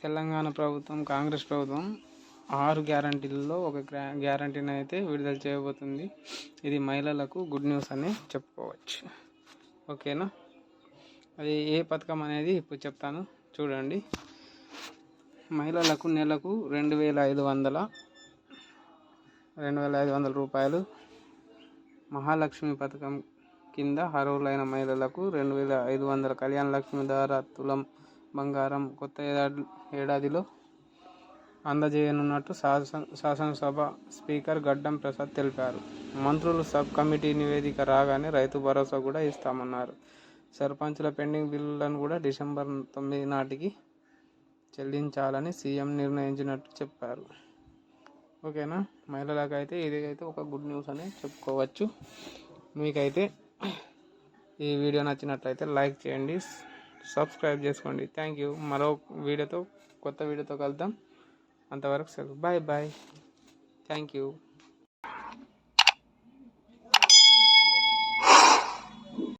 తెలంగాణ ప్రభుత్వం కాంగ్రెస్ ప్రభుత్వం ఆరు గ్యారంటీలలో ఒక గ్యారంటీని అయితే విడుదల చేయబోతుంది. ఇది మహిళలకు గుడ్ న్యూస్ అని చెప్పుకోవచ్చు. ఓకేనా? అది ఏ పథకం అనేది ఇప్పుడు చెప్తాను. చూడండి. మహిళలకు నెలకు రెండు వేల ఐదు వందల రెండు వేల ఐదు వందల రూపాయలు. మహాలక్ష్మి పథకం కింద అర్హులైన మహిళలకు రెండు వేల ఐదు వందల కళ్యాణ లక్ష్మి ద్వారా తులం బంగారం కొత్త ఏడాదిలో అందజేయనున్నట్టు శాసన శాసనసభ స్పీకర్ గడ్డం ప్రసాద్ తెలిపారు. మంత్రులు సబ్ కమిటీ నివేదిక రాగానే రైతు భరోసా కూడా ఇస్తామన్నారు. సర్పంచుల పెండింగ్ బిల్లులను కూడా డిసెంబర్ తొమ్మిది నాటికి చెల్లించాలని సీఎం నిర్ణయించినట్టు చెప్పారు. ఓకేనా? మహిళలకైతే ఇది అయితే ఒక గుడ్ న్యూస్ అని చెప్పుకోవచ్చు. మీకైతే ఈ వీడియో నచ్చినట్లయితే లైక్ చేయండి. సబ్స్క్రైబ్ చేసుకోండి. థ్యాంక్ యూ మరో వీడియోతో కొత్త వీడియోతో కలుద్దాం. అంతవరకు సెలవు. Bye bye thank you